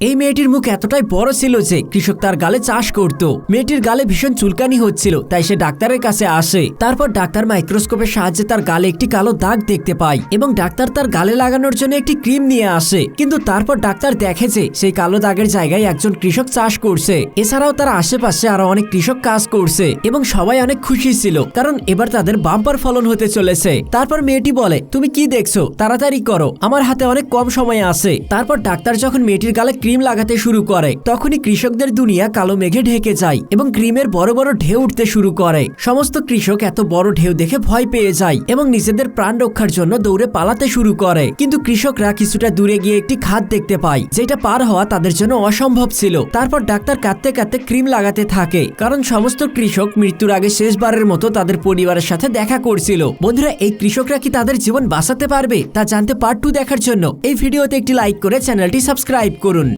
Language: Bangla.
এই মেয়েটির মুখ এতটাই বড় ছিল যে কৃষক তার গালে চাষ করত। মেয়েটির গালে ভীষণ চুলকানি হচ্ছিল, তাই সে ডাক্তারের কাছে আসে। তারপর ডাক্তার মাইক্রোস্কোপের সাহায্যে তার গালে একটি কালো দাগ দেখতে পায় এবং ডাক্তার তার গালে লাগানোর জন্য একটি ক্রিম নিয়ে আসে। কিন্তু তারপর ডাক্তার দেখে যে সেই কালো দাগের জায়গায় একজন কৃষক চাষ করছে। এছাড়াও তার আশেপাশে আরও অনেক কৃষক কাজ করছে এবং সবাই অনেক খুশি ছিল, কারণ এবার তাদের বাম্পার ফলন হতে চলেছে। তারপর মেয়েটি বলে, তুমি কি দেখছ? তাড়াতাড়ি করো, আমার হাতে অনেক কম সময় আছে। তারপর ডাক্তার যখন মেয়েটির গালে ক্রিম লাগাতে শুরু করে। তখনই কৃষকদের দুনিয়া কালো মেঘে ঢেকে যায় এবং ক্রিমের বড় বড় ঢেউ উঠতে শুরু করে। সমস্ত কৃষক এত বড় ঢেউ দেখে ভয় পেয়ে যায় এবং নিজেদের প্রাণ রক্ষার জন্য দৌড়ে পালাতে শুরু করে। কিন্তু কৃষকরা কিছুটা দূরে গিয়ে একটি খাদ দেখতে পায়, যেটা পার হওয়া তাদের জন্য অসম্ভব ছিল। তারপর ডাক্তার কাঁদতে কাঁদতে ক্রিম লাগাতে থাকে, কারণ সমস্ত কৃষক মৃত্যুর আগে শেষবারের মতো তাদের পরিবারের সাথে দেখা করছিল। বন্ধুরা, এই কৃষকরা কি তাদের জীবন বাঁচাতে পারবে? তা জানতে পার্ট টু দেখার জন্য। এই ভিডিওতে একটি লাইক করে চ্যানেলটি সাবস্ক্রাইব করুন।